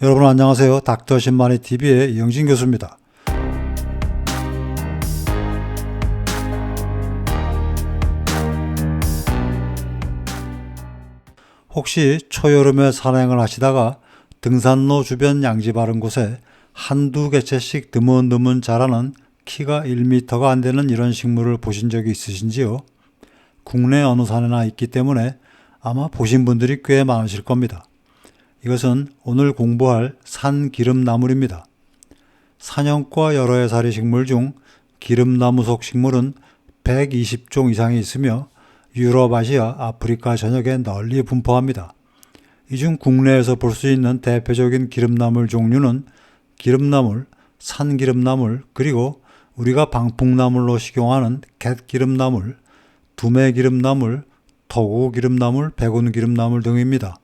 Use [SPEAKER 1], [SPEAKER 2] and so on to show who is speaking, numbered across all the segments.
[SPEAKER 1] 여러분 안녕하세요. 닥터 신마니 TV의 이영진 교수입니다. 혹시 초여름에 산행을 하시다가 등산로 주변 양지 바른 곳에 한두 개체씩 드문드문 자라는 키가 1m가 안 되는 이런 식물을 보신 적이 있으신지요? 국내 어느 산에나 있기 때문에 아마 보신 분들이 꽤 많으실 겁니다. 이것은 오늘 공부할 산기름나물입니다. 산형과 여러 해살이 식물 중 기름나무 속 식물은 120종 이상이 있으며 유럽, 아시아, 아프리카 전역에 널리 분포합니다. 이 중 국내에서 볼 수 있는 대표적인 기름나물 종류는 기름나물, 산기름나물, 그리고 우리가 방풍나물로 식용하는 갯기름나물, 두매기름나물, 토구기름나물, 백운기름나물 등입니다.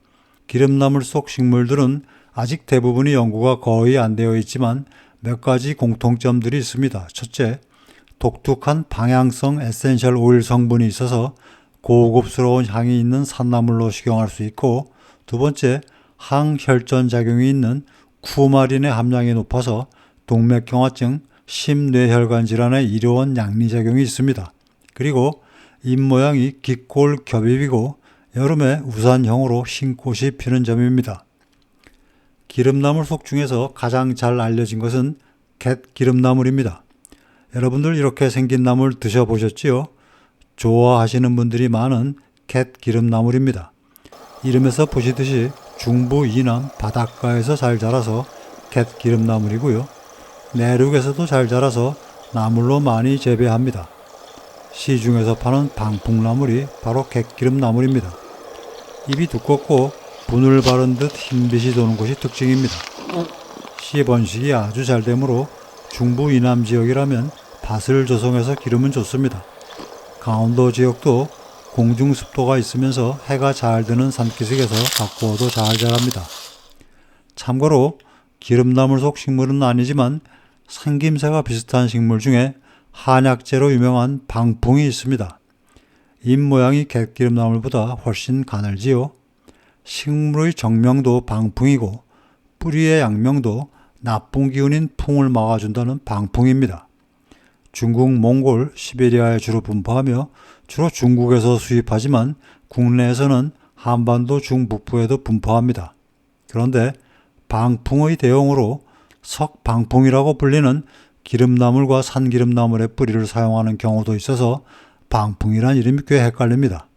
[SPEAKER 1] 기름나물 속 식물들은 아직 대부분이 연구가 거의 안 되어 있지만 몇 가지 공통점들이 있습니다. 첫째, 독특한 방향성 에센셜 오일 성분이 있어서 고급스러운 향이 있는 산나물로 식용할 수 있고 두 번째, 항혈전 작용이 있는 쿠마린의 함량이 높아서 동맥경화증, 심뇌혈관 질환의 이로운 양리작용이 있습니다. 그리고 잎 모양이 기골 겹입이고 여름에 우산형으로 흰꽃이 피는 점입니다. 기름나물 속 중에서 가장 잘 알려진 것은 갯기름나물입니다. 여러분들 이렇게 생긴 나물 드셔보셨지요? 좋아하시는 분들이 많은 갯기름나물입니다. 이름에서 보시듯이 중부 이남 바닷가에서 잘 자라서 갯기름나물이고요. 내륙에서도 잘 자라서 나물로 많이 재배합니다. 시중에서 파는 방풍나물이 바로 갯기름나물입니다. 잎이 두껍고 분을 바른 듯 흰빛이 도는 것이 특징입니다. 씨 번식이 아주 잘 되므로 중부 이남 지역이라면 밭을 조성해서 기르면 좋습니다. 강원도 지역도 공중 습도가 있으면서 해가 잘 드는 산기슭에서 가꾸어도 잘 자랍니다. 참고로 기름나물 속 식물은 아니지만 생김새가 비슷한 식물 중에 한약재로 유명한 방풍이 있습니다. 잎 모양이 갯기름나물보다 훨씬 가늘지요. 식물의 정명도 방풍이고 뿌리의 양명도 나쁜 기운인 풍을 막아준다는 방풍입니다. 중국, 몽골, 시베리아에 주로 분포하며 주로 중국에서 수입하지만 국내에서는 한반도 중북부에도 분포합니다. 그런데 방풍의 대용으로 석방풍이라고 불리는 기름나물과 산기름나물의 뿌리를 사용하는 경우도 있어서 방풍이란 이름이 꽤 헷갈립니다.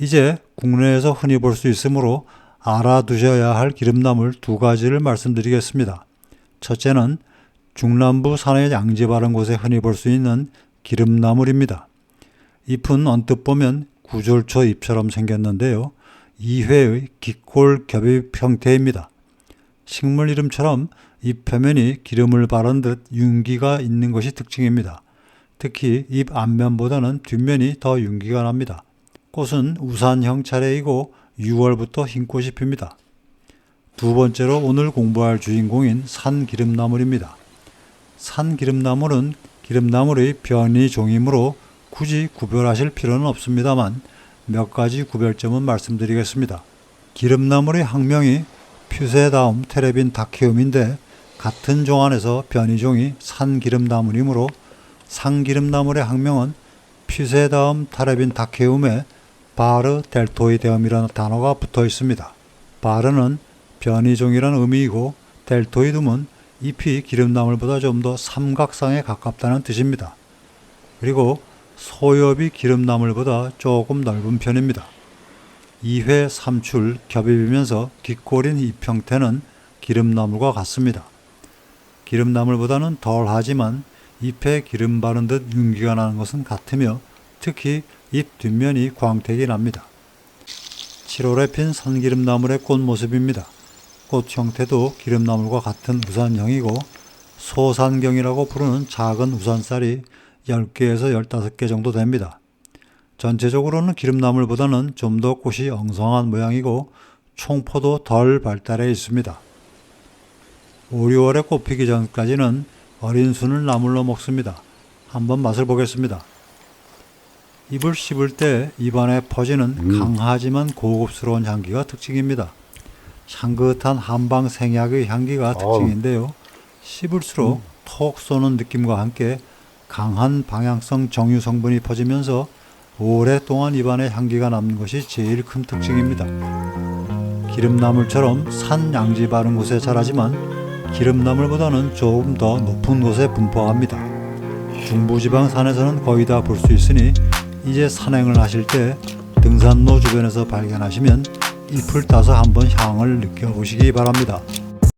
[SPEAKER 1] 이제 국내에서 흔히 볼 수 있으므로 알아두셔야 할 기름나물 두 가지를 말씀드리겠습니다. 첫째는 중남부 산의 양지 바른 곳에 흔히 볼 수 있는 기름나물입니다. 잎은 언뜻 보면 구절초 잎처럼 생겼는데요. 2회의 기골 겹입 형태입니다. 식물 이름처럼 잎 표면이 기름을 바른 듯 윤기가 있는 것이 특징입니다. 특히 잎 앞면보다는 뒷면이 더 윤기가 납니다. 꽃은 우산형 차례이고 6월부터 흰꽃이 핍니다. 두 번째로 오늘 공부할 주인공인 산기름나물입니다. 산기름나물은 기름나물의 변이 종이므로 굳이 구별하실 필요는 없습니다만 몇 가지 구별점은 말씀드리겠습니다. 기름나물의 학명이 퓨세다움 테레빈 다키움인데 같은 종 안에서 변이종이 산기름나물이므로 산기름나물의 학명은 퓨세다움 타레빈 다케움에 바르 델토이데움이라는 단어가 붙어 있습니다. 바르는 변이종이라는 의미이고 델토이둠은 잎이 기름나물보다 좀 더 삼각상에 가깝다는 뜻입니다. 그리고 소엽이 기름나물보다 조금 넓은 편입니다. 2회 3출 겹입이면서 깃골인 잎 형태는 기름나물과 같습니다. 기름나물보다는 덜하지만 잎에 기름 바른 듯 윤기가 나는 것은 같으며 특히 잎 뒷면이 광택이 납니다. 7월에 핀 산기름나물의 꽃 모습입니다. 꽃 형태도 기름나물과 같은 우산형이고 소산경이라고 부르는 작은 우산살이 10개에서 15개 정도 됩니다. 전체적으로는 기름나물보다는 좀 더 꽃이 엉성한 모양이고 총포도 덜 발달해 있습니다. 5, 6월에 꽃 피기 전까지는 어린 순을 나물로 먹습니다. 한번 맛을 보겠습니다. 입을 씹을 때 입안에 퍼지는 강하지만 고급스러운 향기가 특징입니다. 향긋한 한방 생약의 향기가 특징인데요. 씹을수록 톡 쏘는 느낌과 함께 강한 방향성 정유 성분이 퍼지면서 오랫동안 입안에 향기가 남는 것이 제일 큰 특징입니다. 기름나물처럼 산 양지 바른 곳에 자라지만 기름나물보다는 조금 더 높은 곳에 분포합니다. 중부지방 산에서는 거의 다 볼 수 있으니 이제 산행을 하실 때 등산로 주변에서 발견하시면 잎을 따서 한번 향을 느껴보시기 바랍니다.